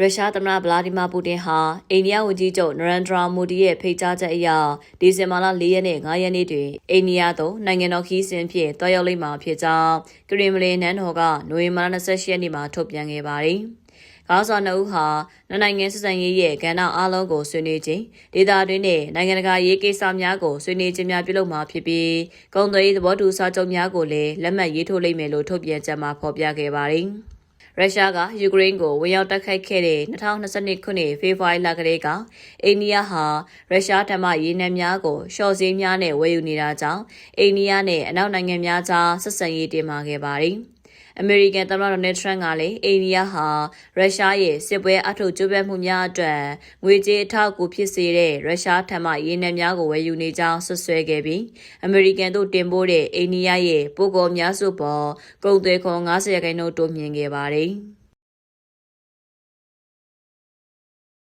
ရုရှားသမ္မတဗလာဒီမာပူတင်ဟာအိန္ဒိယဝန်ကြီးချုပ်နရန်ဒရာမိုဒီရဲ့ဖိတ်ကြားချက်အရဒီဇင်ဘာလ၄ရက်နဲ့၅ရက်နေ့တွင်အိန္ဒိယသို့နိုင်ငံတော်ခီးစဉ်ဖြင့်တွားရောက်လိမ့်မှာဖြစ်ကြောင်းကရင်မလင်နန်းတော်ကနိုဝင်ဘာလ28ရက်နေ့မှာထုတ်ပြန်ခဲ့ပါတယ်။ခေါင်းဆောင်နှုတ်ဟာနိုင်ငံစစ်စံရေးရဲ့ကဏ္ဍအားလုံးကိုဆွေးနွေးခြင်းဒေသတွင်းနဲ့နိုင်ငံတကာရေးကိစ္စများကိုဆွေးနွေးခြင်းများပြုလုပ်မှာဖြစ်ပြီးကုန်သွယ်ရေးသဘောတူစာချုပ်များကိုလည်းလက်မှတ်ရေးထိုးလိမ့်မယ်လို့ထုတ်ပြန်ချက်မှာဖော်ပြခဲ့ပါတယ်။ ရုရှားကယူကရိန်းကိုဝင်ရောက်တိုက်ခိုက်ခဲ့တဲ့2022ခုနှစ်ဖေဖော်ဝါရီလကလေးကအိန္ဒိယဟာရုရှားဓမ္မရေးနှံများကိုရှော့စည်းများနဲ့ဝယ်ယူနေတာကြောင့်အိန္ဒိယနဲ့အနောက်နိုင်ငံများကြားဆက်ဆံရေးတင်မာခဲ့ပါတယ်။ အမေရိကန်သမ္မတဒေါ်နယ်ထရန့်ကလည်းအိန္ဒိယဟာရုရှားရဲ့စစ်ပွဲအထောက်ကြိုးပမ်းမှုများအတွက်ငွေကြေးအထောက်အကူဖြစ်စေတဲ့ရုရှားထံမှရေနံများကိုဝယ်ယူနေကြောင်းဆွဆွဲခဲ့ပြီးအမေရိကန်တို့တင်ပို့တဲ့အိန္ဒိယရဲ့ပို့ကုန်များစုပေါ်ကုန်သွယ်ခွန်90ရာခိုင်နှုန်းတိုးမြင့်ခဲ့ပါတယ်။